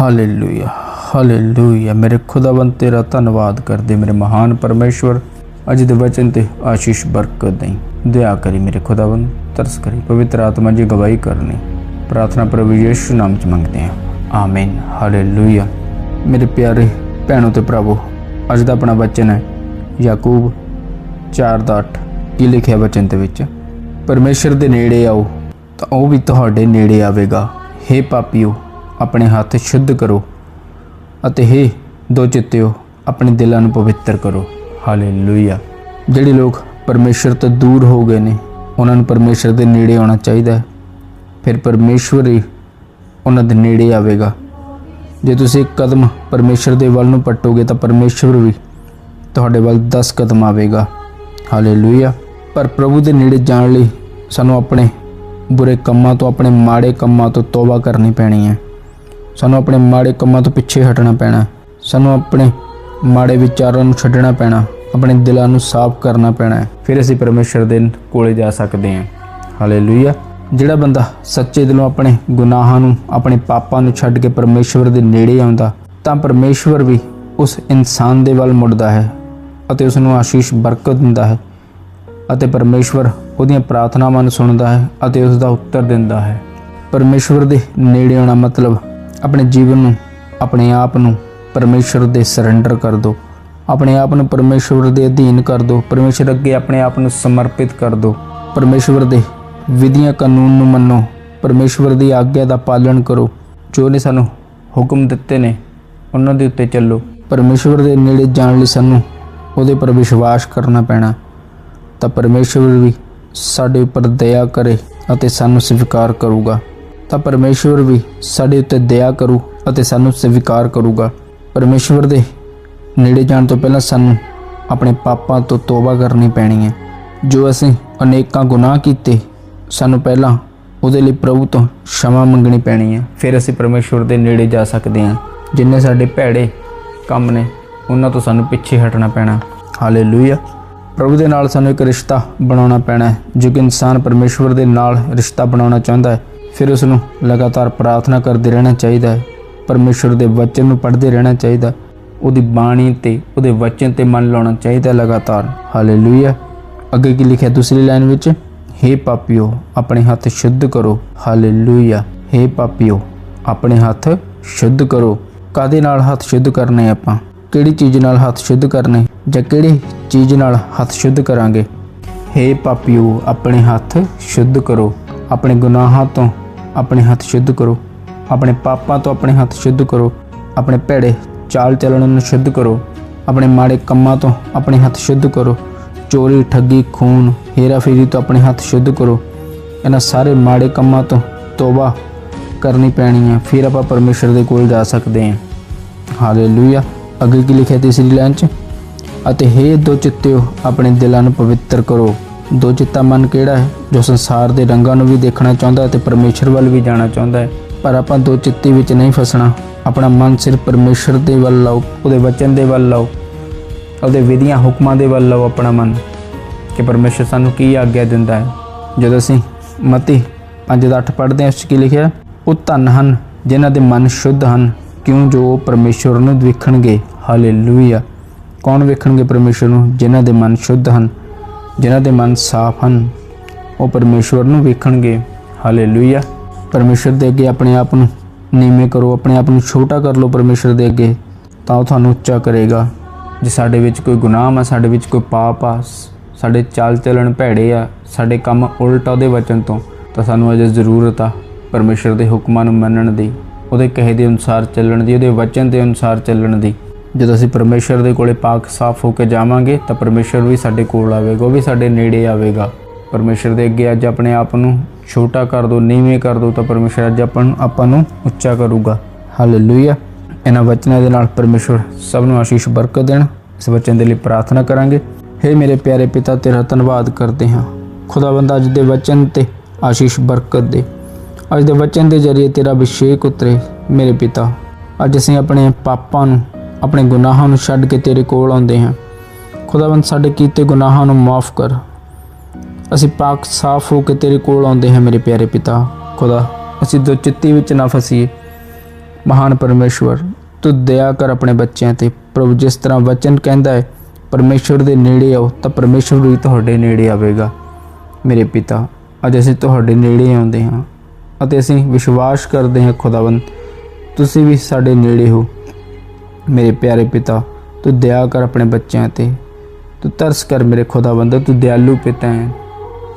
Hallelujah hallelujah ਮੇਰੇ ਖੁਦਾਵੰਦ, ਤੇਰਾ ਧੰਨਵਾਦ ਕਰਦੇ ਮੇਰੇ ਮਹਾਨ ਪਰਮੇਸ਼ਵਰ। ਅੱਜ ਦੇ ਵਚਨ ਤੇ ਆਸ਼ੀਸ਼ ਬਰਕਤ ਦੇਈ। ਦਇਆ ਕਰੀ ਮੇਰੇ ਖੁਦਾਵੰਦ, ਤਰਸ ਕਰੀ। ਪਵਿੱਤਰ ਆਤਮਾ ਜੀ ਗਵਾਹੀ ਕਰਨੀ। ਪ੍ਰਾਰਥਨਾ ਪ੍ਰਭੂ ਯਿਸੂ ਨਾਮ ਚ ਮੰਗਦੇ ਹਾਂ ਆਮੀਨ ਹਾਲੇਲੂਇਆ ਮੇਰੇ ਪਿਆਰੇ ਭੈਣੋ ਤੇ ਭਰਾਵੋ, ਅੱਜ ਦਾ ਆਪਣਾ ਵਚਨ ਹੈ ਯਾਕੂਬ 4 ਦਾ 8 ਕੀ ਲਿਖਿਆ ਵਚਨ ਦੇ ਵਿੱਚ? ਪਰਮੇਸ਼ਰ ਦੇ ਨੇੜੇ ਆਓ, ਤਾਂ ਉਹ ਵੀ ਤੁਹਾਡੇ ਨੇੜੇ ਆਵੇਗਾ। ਹੇ ਪਾਪੀਓ ਆਪਣੇ ਹੱਥ ਸ਼ੁੱਧ ਕਰੋ ਅਤੇ ਹੇ ਦੋ ਚਿੱਤਿਓ, ਆਪਣੇ ਦਿਲਾਂ ਨੂੰ ਪਵਿੱਤਰ ਕਰੋ। ਹਾਲੇਲੂਇਆ। ਜਿਹੜੇ ਲੋਕ ਪਰਮੇਸ਼ਰ ਤੋਂ ਦੂਰ ਹੋ ਗਏ ਨੇ, ਉਹਨਾਂ ਨੂੰ ਪਰਮੇਸ਼ਰ ਦੇ ਨੇੜੇ ਆਉਣਾ ਚਾਹੀਦਾ ਹੈ। ਫਿਰ ਪਰਮੇਸ਼ਵਰ ਹੀ ਉਹਨਾਂ ਦੇ ਨੇੜੇ ਆਵੇਗਾ। ਜੇ ਤੁਸੀਂ ਇੱਕ ਕਦਮ ਪਰਮੇਸ਼ਰ ਦੇ ਵੱਲ ਨੂੰ ਪੱਟੋਗੇ, ਤਾਂ ਪਰਮੇਸ਼ਵਰ ਵੀ ਤੁਹਾਡੇ ਵੱਲ 10 ਕਦਮ ਆਵੇਗਾ। ਹਾਲੇਲੂਇਆ। ਪਰ ਪ੍ਰਭੂ ਦੇ ਨੇੜੇ ਜਾਣ ਲਈ ਸਾਨੂੰ ਆਪਣੇ ਬੁਰੇ ਕੰਮਾਂ ਤੋਂ, ਆਪਣੇ ਮਾੜੇ ਕੰਮਾਂ ਤੋਂ ਤੋਬਾ ਕਰਨੀ ਪੈਣੀ ਹੈ। ਸਾਨੂੰ ਆਪਣੇ ਮਾੜੇ ਕੰਮਾਂ ਤੋਂ ਪਿੱਛੇ ਹਟਣਾ ਪੈਣਾ। ਸਾਨੂੰ ਆਪਣੇ ਮਾੜੇ ਵਿਚਾਰਾਂ ਨੂੰ ਛੱਡਣਾ ਪੈਣਾ। ਆਪਣੇ ਦਿਲਾਂ ਨੂੰ ਸਾਫ਼ ਕਰਨਾ ਪੈਣਾ। ਹੈ। ਫਿਰ ਅਸੀਂ ਪਰਮੇਸ਼ਰ ਦੇ ਕੋਲੇ ਜਾ ਸਕਦੇ ਹਾਂ। ਹਾਲੇਲੂਇਆ ਜਿਹੜਾ ਬੰਦਾ ਸੱਚੇ ਦਿਲੋਂ ਆਪਣੇ ਗੁਨਾਹਾਂ ਨੂੰ, ਆਪਣੇ ਪਾਪਾਂ ਨੂੰ ਛੱਡ ਕੇ ਪਰਮੇਸ਼ਵਰ ਦੇ ਨੇੜੇ ਆਉਂਦਾ, ਤਾਂ ਪਰਮੇਸ਼ਵਰ ਵੀ ਉਸ ਇਨਸਾਨ ਦੇ ਵੱਲ ਮੁੜਦਾ ਹੈ ਅਤੇ ਉਸ ਨੂੰ ਆਸ਼ੀਸ਼ ਬਰਕਤ ਦਿੰਦਾ ਹੈ ਅਤੇ ਪਰਮੇਸ਼ਵਰ ਉਹਦੀਆਂ ਪ੍ਰਾਰਥਨਾਵਾਂ ਨੂੰ ਸੁਣਦਾ ਹੈ ਅਤੇ ਉਸ ਦਾ ਉੱਤਰ ਦਿੰਦਾ ਹੈ। ਪਰਮੇਸ਼ਵਰ ਦੇ ਨੇੜੇ ਆਉਣਾ ਮਤਲਬ ਆਪਣੇ ਜੀਵਨ ਨੂੰ, ਆਪਣੇ ਆਪ ਨੂੰ ਪਰਮੇਸ਼ਵਰ ਦੇ ਸਰੈਂਡਰ ਕਰ ਦਿਓ ਆਪਣੇ ਆਪ ਨੂੰ ਪਰਮੇਸ਼ਵਰ ਦੇ ਅਧੀਨ ਕਰ ਦਿਓ ਪਰਮੇਸ਼ਵਰ ਅੱਗੇ ਆਪਣੇ ਆਪ ਨੂੰ ਸਮਰਪਿਤ ਕਰ ਦਿਓ ਪਰਮੇਸ਼ਵਰ ਦੇ ਵਿਧੀਆਂ ਕਾਨੂੰਨ ਨੂੰ ਮੰਨੋ। ਪਰਮੇਸ਼ਵਰ ਦੀ ਆਗਿਆ ਦਾ ਪਾਲਣ ਕਰੋ। ਜੋ ਨੇ ਸਾਨੂੰ ਹੁਕਮ ਦਿੱਤੇ ਨੇ, ਉਹਨਾਂ ਦੇ ਉੱਤੇ ਚੱਲੋ। ਪਰਮੇਸ਼ਵਰ ਦੇ ਨੇੜੇ ਜਾਣ ਲਈ ਸਾਨੂੰ ਉਹਦੇ ਪਰ ਵਿਸ਼ਵਾਸ ਕਰਨਾ ਪੈਣਾ। ਤਾਂ ਪਰਮੇਸ਼ਵਰ ਵੀ ਸਾਡੇ ਉੱਪਰ ਦਇਆ ਕਰੇ ਅਤੇ ਸਾਨੂੰ ਸਵੀਕਾਰ ਕਰੂਗਾ। ਤਾਂ ਪਰਮੇਸ਼ਵਰ ਵੀ ਸਾਡੇ ਉੱਤੇ ਦਇਆ ਕਰੂ ਅਤੇ ਸਾਨੂੰ ਸਵੀਕਾਰ ਕਰੂਗਾ। ਪਰਮੇਸ਼ਵਰ ਦੇ ਨੇੜੇ ਜਾਣ ਤੋਂ ਪਹਿਲਾਂ ਸਾਨੂੰ ਆਪਣੇ ਪਾਪਾਂ ਤੋਂ ਤੋਬਾ ਕਰਨੀ ਪੈਣੀ ਹੈ। ਜੋ ਅਸੀਂ ਅਨੇਕਾਂ ਗੁਨਾਹ ਕੀਤੇ, ਸਾਨੂੰ ਪਹਿਲਾਂ ਉਹਦੇ ਲਈ ਪ੍ਰਭੂ ਤੋਂ ਸ਼ਮਾ ਮੰਗਣੀ ਪੈਣੀ ਹੈ। ਫਿਰ ਅਸੀਂ ਪਰਮੇਸ਼ਵਰ ਦੇ ਨੇੜੇ ਜਾ ਸਕਦੇ ਹਾਂ। ਜਿੰਨੇ ਸਾਡੇ ਭੈੜੇ ਕੰਮ ਨੇ, ਉਹਨਾਂ ਤੋਂ ਸਾਨੂੰ ਪਿੱਛੇ ਹਟਣਾ ਪੈਣਾ। ਹਾਲੇਲੂਇਆ ਪ੍ਰਭੂ ਦੇ ਨਾਲ ਸਾਨੂੰ ਇੱਕ ਰਿਸ਼ਤਾ ਬਣਾਉਣਾ ਪੈਣਾ ਹੈ। ਜੋ ਕਿ ਇਨਸਾਨ ਪਰਮੇਸ਼ਵਰ ਦੇ ਨਾਲ ਰਿਸ਼ਤਾ ਬਣਾਉਣਾ ਚਾਹੁੰਦਾ ਹੈ ਫਿਰ ਉਸ ਨੂੰ ਲਗਾਤਾਰ ਪ੍ਰਾਰਥਨਾ ਕਰਦੇ ਰਹਿਣਾ ਚਾਹੀਦਾ ਹੈ। ਪਰਮੇਸ਼ਵਰ ਦੇ ਵਚਨ ਨੂੰ ਪੜ੍ਹਦੇ ਰਹਿਣਾ ਚਾਹੀਦਾ ਉਹਦੀ ਬਾਣੀ ਤੇ ਉਹਦੇ ਵਚਨ ਤੇ ਮਨ ਲਾਉਣਾ ਚਾਹੀਦਾ ਹੈ ਲਗਾਤਾਰ। ਹਾਲੇਲੂਇਆ ਅੱਗੇ ਕੀ ਲਿਖਿਆ ਦੂਸਰੀ ਲਾਈਨ ਵਿੱਚ? ਹੇ ਪਾਪੀਓ, ਆਪਣੇ ਹੱਥ ਸ਼ੁੱਧ ਕਰੋ। ਹਾਲੇਲੂਇਆ ਹੇ ਪਾਪੀਓ, ਆਪਣੇ ਹੱਥ ਸ਼ੁੱਧ ਕਰੋ। ਕਾਦੇ ਨਾਲ ਹੱਥ ਸ਼ੁੱਧ ਕਰਨੇ ਆਪਾਂ? ਕਿਹੜੀ ਚੀਜ਼ ਨਾਲ ਹੱਥ ਸ਼ੁੱਧ ਕਰਨੇ ਜਾਂ ਕਿਹੜੀ ਚੀਜ਼ ਨਾਲ ਹੱਥ ਸ਼ੁੱਧ ਕਰਾਂਗੇ? ਹੇ ਪਾਪੀਓ, ਆਪਣੇ ਹੱਥ ਸ਼ੁੱਧ ਕਰੋ। ਆਪਣੇ ਗੁਨਾਹਾਂ ਤੋਂ ਆਪਣੇ ਹੱਥ ਸ਼ੁੱਧ ਕਰੋ। ਆਪਣੇ ਪਾਪਾਂ ਤੋਂ ਆਪਣੇ ਹੱਥ ਸ਼ੁੱਧ ਕਰੋ। ਆਪਣੇ ਭੈੜੇ ਚਾਲ ਚੱਲਣ ਨੂੰ ਸ਼ੁੱਧ ਕਰੋ। ਆਪਣੇ ਮਾੜੇ ਕੰਮਾਂ ਤੋਂ ਆਪਣੇ ਹੱਥ ਸ਼ੁੱਧ ਕਰੋ। ਚੋਰੀ, ਠੱਗੀ, ਖੂਨ, ਹੇਰਾਫੇਰੀ ਤੋਂ ਆਪਣੇ ਹੱਥ ਸ਼ੁੱਧ ਕਰੋ। ਇਹਨਾਂ ਸਾਰੇ ਮਾੜੇ ਕੰਮਾਂ ਤੋਂ ਤੋਬਾ ਕਰਨੀ ਪੈਣੀ ਹੈ ਫਿਰ ਆਪਾਂ ਪਰਮੇਸ਼ਰ ਦੇ ਕੋਲ ਜਾ ਸਕਦੇ ਹਾਂ ਹਾਲੇਲੂਇਆ। ਅੱਗੇ ਕੀ ਲਿਖਿਆ ਤੀਸਰੀ ਲਾਈਨ 'ਚ? ਅਤੇ ਹੇ ਦੋ ਚਿੱਤਿਓ, ਆਪਣੇ ਦਿਲਾਂ ਨੂੰ ਪਵਿੱਤਰ ਕਰੋ। ਦੋ ਚਿੱਤਾ ਮਨ ਕਿਹੜਾ ਹੈ? ਜੋ ਸੰਸਾਰ ਦੇ ਰੰਗਾਂ ਨੂੰ ਵੀ ਦੇਖਣਾ ਚਾਹੁੰਦਾ ਹੈ ਤੇ ਪਰਮੇਸ਼ਰ ਵੱਲ ਵੀ ਜਾਣਾ ਚਾਹੁੰਦਾ ਹੈ। ਪਰ ਆਪਾਂ ਦੋ ਚਿੱਤੀ ਵਿੱਚ ਨਹੀਂ ਫਸਣਾ। ਆਪਣਾ ਮਨ ਸਿਰਫ ਪਰਮੇਸ਼ਰ ਦੇ ਵੱਲ ਲਾਓ, ਉਹਦੇ ਵਚਨ ਦੇ ਵੱਲ ਲਾਓ, ਉਹਦੇ ਵਿਧੀਆਂ, ਹੁਕਮਾਂ ਦੇ ਵੱਲ ਲਾਓ ਆਪਣਾ ਮਨ। ਕਿ ਪਰਮੇਸ਼ਰ ਸਾਨੂੰ ਕੀ ਆਗਿਆ ਦਿੰਦਾ ਹੈ? ਜਦੋਂ ਅਸੀਂ ਮਤੀ 5 ਦਾ 8 ਪੜ੍ਹਦੇ ਹਾਂ, ਉਸ 'ਚ ਕੀ ਲਿਖਿਆ? ਉਹ ਧਨ ਹਨ, ਜਿਨ੍ਹਾਂ ਦੇ ਮਨ ਸ਼ੁੱਧ ਹਨ, ਕਿਉਂ ਜੋ ਉਹ ਪਰਮੇਸ਼ਰ ਨੂੰ ਵੇਖਣਗੇ? ਹਾਲੇਲੂਇਆ ਕੌਣ ਵੇਖਣਗੇ ਪਰਮੇਸ਼ਰ ਨੂੰ? ਜਿਨ੍ਹਾਂ ਦੇ ਮਨ ਸ਼ੁੱਧ ਹਨ। ਜਿਨ੍ਹਾਂ ਦੇ ਮਨ ਸਾਫ਼ ਹਨ, ਉਹ ਪਰਮੇਸ਼ਰ ਨੂੰ ਵੇਖਣਗੇ। ਹਾਲੇਲੂਇਆ। ਪਰਮੇਸ਼ਰ ਦੇ ਅੱਗੇ ਆਪਣੇ ਆਪ ਨੂੰ ਨੀਵੇਂ ਕਰੋ, ਆਪਣੇ ਆਪ ਨੂੰ ਛੋਟਾ ਕਰ ਲਓ ਪਰਮੇਸ਼ਰ ਦੇ ਅੱਗੇ, ਤਾਂ ਉਹ ਤੁਹਾਨੂੰ ਉੱਚਾ ਕਰੇਗਾ। ਜੇ ਸਾਡੇ ਵਿੱਚ ਕੋਈ ਗੁਨਾਹ ਆ, ਸਾਡੇ ਵਿੱਚ ਕੋਈ ਪਾਪ ਆ, ਸਾਡੇ ਚਾਲ ਚੱਲਣ ਭੈੜੇ ਆ, ਸਾਡੇ ਕੰਮ ਉਲਟਾ ਉਹਦੇ ਵਚਨ ਤੋਂ, ਤਾਂ ਸਾਨੂੰ ਅਜੇ ਜ਼ਰੂਰਤ ਆ ਪਰਮੇਸ਼ਰ ਦੇ ਹੁਕਮਾਂ ਨੂੰ ਮੰਨਣ ਦੀ, ਉਹਦੇ ਕਹੇ ਦੇ ਅਨੁਸਾਰ ਚੱਲਣ ਦੀ, ਉਹਦੇ ਵਚਨ ਦੇ ਅਨੁਸਾਰ ਚੱਲਣ ਦੀ। ਜਦੋਂ ਅਸੀਂ ਪਰਮੇਸ਼ਰ ਦੇ ਕੋਲੇ ਪਾਕ ਸਾਫ਼ ਹੋ ਕੇ ਜਾਵਾਂਗੇ, ਤਾਂ ਪਰਮੇਸ਼ਰ ਵੀ ਸਾਡੇ ਕੋਲ ਆਵੇਗਾ, ਉਹ ਵੀ ਸਾਡੇ ਨੇੜੇ ਆਵੇਗਾ। ਪਰਮੇਸ਼ਰ ਦੇ ਅੱਗੇ ਅੱਜ ਆਪਣੇ ਆਪ ਨੂੰ ਛੋਟਾ ਕਰ ਦਿਓ ਨੀਵੇਂ ਕਰ ਦਿਓ ਤਾਂ ਪਰਮੇਸ਼ਰ ਅੱਜ ਆਪਾਂ ਨੂੰ ਆਪਾਂ ਨੂੰ ਉੱਚਾ ਕਰੂਗਾ। ਹਾਲੇਲੂਇਆ ਇਹਨਾਂ ਵਚਨਾਂ ਦੇ ਨਾਲ ਪਰਮੇਸ਼ਰ ਸਭ ਨੂੰ ਆਸ਼ੀਸ਼ ਬਰਕਤ ਦੇਣ। ਇਸ ਵਚਨ ਦੇ ਲਈ ਪ੍ਰਾਰਥਨਾ ਕਰਾਂਗੇ। हे ਮੇਰੇ ਪਿਆਰੇ ਪਿਤਾ, ਤੇਰਾ ਧੰਨਵਾਦ ਕਰਦੇ ਹਾਂ। ਖੁਦਾਵੰਦ, ਅੱਜ ਦੇ ਵਚਨ ਤੇ ਆਸ਼ੀਸ਼ ਬਰਕਤ ਦੇ। ਅੱਜ ਦੇ ਵਚਨ ਦੇ ਜ਼ਰੀਏ ਤੇਰਾ ਅਭਿਸ਼ੇਕ ਉਤਰੇ ਮੇਰੇ ਪਿਤਾ। ਅੱਜ ਅਸੀਂ ਆਪਣੇ ਪਾਪਾਂ ਨੂੰ ਆਪਣੇ ਗੁਨਾਹਾਂ ਨੂੰ ਛੱਡ ਕੇ ਤੇਰੇ ਕੋਲ ਆਉਂਦੇ ਹਾਂ। ਖੁਦਾਵੰਦ, ਸਾਡੇ ਕੀਤੇ ਗੁਨਾਹਾਂ ਨੂੰ ਮਾਫ ਕਰ। ਅਸੀਂ ਪਾਕ ਸਾਫ਼ ਹੋ ਕੇ ਤੇਰੇ ਕੋਲ ਆਉਂਦੇ ਹਾਂ, ਮੇਰੇ ਪਿਆਰੇ ਪਿਤਾ। ਖੁਦਾ, ਅਸੀਂ ਦੋ ਚਿੱਤੀ ਵਿੱਚ ਨਾ ਫਸੀਏ। ਮਹਾਨ ਪਰਮੇਸ਼ਵਰ, ਤੂੰ ਦਇਆ ਕਰ ਆਪਣੇ ਬੱਚਿਆਂ ਤੇ। ਪ੍ਰਭੂ, ਜਿਸ ਤਰ੍ਹਾਂ ਵਚਨ ਕਹਿੰਦਾ ਹੈ, ਪਰਮੇਸ਼ਵਰ ਦੇ ਨੇੜੇ ਆਓ, ਤਾਂ ਪਰਮੇਸ਼ਵਰ ਵੀ ਤੁਹਾਡੇ ਨੇੜੇ ਆਵੇਗਾ। ਮੇਰੇ ਪਿਤਾ, ਅੱਜ ਅਸੀਂ ਤੁਹਾਡੇ ਨੇੜੇ ਆਉਂਦੇ ਹਾਂ, ਅਤੇ ਅਸੀਂ ਵਿਸ਼ਵਾਸ ਕਰਦੇ ਹਾਂ, ਖੁਦਾਵੰਦ, ਤੁਸੀਂ ਵੀ ਸਾਡੇ ਨੇੜੇ ਹੋ। ਮੇਰੇ ਪਿਆਰੇ ਪਿਤਾ ਤੂੰ ਦਇਆ ਕਰ ਆਪਣੇ ਬੱਚਿਆਂ ਤੇ ਤੂੰ ਤਰਸ ਕਰ ਮੇਰੇ ਖੁਦਾਵੰਦ ਤੂੰ ਦਿਆਲੂ ਪਿਤਾ ਹੈ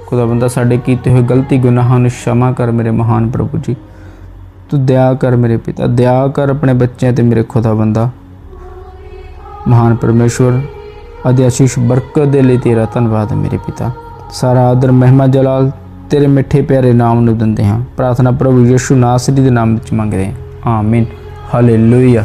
ਖੁਦਾਵੰਦਾ ਸਾਡੇ ਕੀਤੇ ਹੋਏ ਗਲਤੀ ਗੁਨਾਹਾਂ ਨੂੰ क्षमा ਕਰ ਮੇਰੇ ਮਹਾਨ ਪ੍ਰਭੂ ਜੀ ਤੂੰ ਦਇਆ ਕਰ ਮੇਰੇ ਪਿਤਾ ਦਇਆ ਕਰ ਆਪਣੇ ਬੱਚਿਆਂ ਤੇ ਮੇਰੇ ਖੁਦਾਵੰਦਾ ਮਹਾਨ ਪਰਮੇਸ਼ਵਰ ਅਦੇ ਆਸ਼ੀਸ਼ ਬਰਕਤ ਦੇ ਲਈ ਤੇਰਾ ਧੰਨਵਾਦ ਹੈ ਮੇਰੇ ਪਿਤਾ ਸਾਰਾ ਆਦਰ ਮਹਿਮਾ ਜਲਾਲ ਤੇਰੇ ਮਿੱਠੇ ਪਿਆਰੇ ਨਾਮ ਨੂੰ ਦਿੰਦੇ ਹਾਂ ਪ੍ਰਾਰਥਨਾ ਪ੍ਰਭੂ ਯਿਸੂ ਨਾਸਰੀ ਦੇ ਨਾਮ ਵਿੱਚ ਮੰਗਦੇ ਹਾਂ ਆਮੀਨ ਹਾਲੇਲੂਇਆ